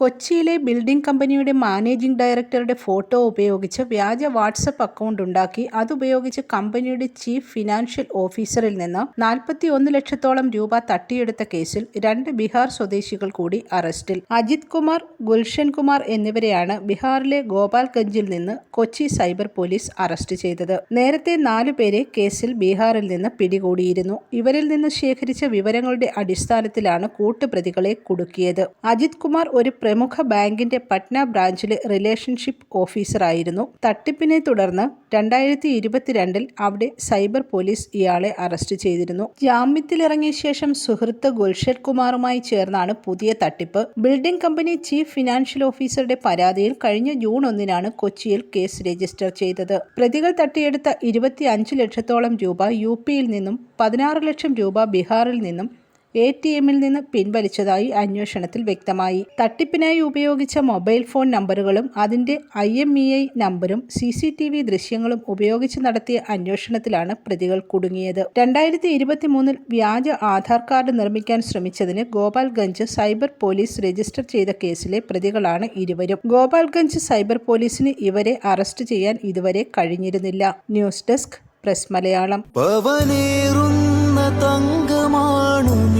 കൊച്ചിയിലെ ബിൽഡിംഗ് കമ്പനിയുടെ മാനേജിംഗ് ഡയറക്ടറുടെ ഫോട്ടോ ഉപയോഗിച്ച് വ്യാജ വാട്സപ്പ് അക്കൗണ്ട് ഉണ്ടാക്കി. അതുപയോഗിച്ച് കമ്പനിയുടെ ചീഫ് ഫിനാൻഷ്യൽ ഓഫീസറിൽ നിന്ന് നാൽപ്പത്തി ഒന്ന് ലക്ഷത്തോളം രൂപ തട്ടിയെടുത്ത കേസിൽ രണ്ട് ബീഹാർ സ്വദേശികൾ കൂടി അറസ്റ്റിൽ. അജിത് കുമാർ ഗുൽഷൻ കുമാർ എന്നിവരെയാണ് ബീഹാറിലെ ഗോപാൽഗഞ്ചിൽ നിന്ന് കൊച്ചി സൈബർ പോലീസ് അറസ്റ്റ് ചെയ്തത്. നേരത്തെ നാലു പേരെ കേസിൽ ബീഹാറിൽ നിന്ന് പിടികൂടിയിരുന്നു. ഇവരിൽ നിന്ന് ശേഖരിച്ച വിവരങ്ങളുടെ അടിസ്ഥാനത്തിലാണ് കൂട്ടുപ്രതികളെ കുടുക്കിയത്. അജിത് കുമാർ ഒരു പ്രമുഖ ബാങ്കിന്റെ പട്ന ബ്രാഞ്ചിലെ റിലേഷൻഷിപ്പ് ഓഫീസറായിരുന്നു തട്ടിപ്പിനെ തുടർന്ന് രണ്ടായിരത്തി ഇരുപത്തിരണ്ടിൽ അവിടെ സൈബർ പോലീസ് ഇയാളെ അറസ്റ്റ് ചെയ്തിരുന്നു. ജാമ്യത്തിലിറങ്ങിയ ശേഷം സുഹൃത്ത് ഗുൽഷത് കുമാറുമായി ചേർന്നാണ് പുതിയ തട്ടിപ്പ്. ബിൽഡിംഗ് കമ്പനി ചീഫ് ഫിനാൻഷ്യൽ ഓഫീസറുടെ പരാതിയിൽ കഴിഞ്ഞ ജൂൺ ഒന്നിനാണ് കൊച്ചിയിൽ കേസ് രജിസ്റ്റർ ചെയ്തത്. പ്രതികൾ തട്ടിയെടുത്ത ഇരുപത്തി ലക്ഷത്തോളം രൂപ യു പിയിൽ നിന്നും പതിനാറ് ലക്ഷം രൂപ ബീഹാറിൽ നിന്നും എ ടി എമ്മിൽ നിന്ന് പിൻവലിച്ചതായി അന്വേഷണത്തിൽ വ്യക്തമായി. തട്ടിപ്പിനായി ഉപയോഗിച്ച മൊബൈൽ ഫോൺ നമ്പറുകളും അതിന്റെ ഐ എം ഇ ഐ നമ്പരും സി സി ടി വി ദൃശ്യങ്ങളും ഉപയോഗിച്ച് നടത്തിയ അന്വേഷണത്തിലാണ് പ്രതികൾ കുടുങ്ങിയത്. രണ്ടായിരത്തി ഇരുപത്തി മൂന്നിൽ വ്യാജ ആധാർ കാർഡ് നിർമ്മിക്കാൻ ശ്രമിച്ചതിന് ഗോപാൽഗഞ്ച് സൈബർ പോലീസ് രജിസ്റ്റർ ചെയ്ത കേസിലെ പ്രതികളാണ് ഇരുവരും. ഗോപാൽഗഞ്ച് സൈബർ പോലീസിന് ഇവരെ അറസ്റ്റ് ചെയ്യാൻ ഇതുവരെ കഴിഞ്ഞിരുന്നില്ല. News desk press Malayalam. തങ്കമാണു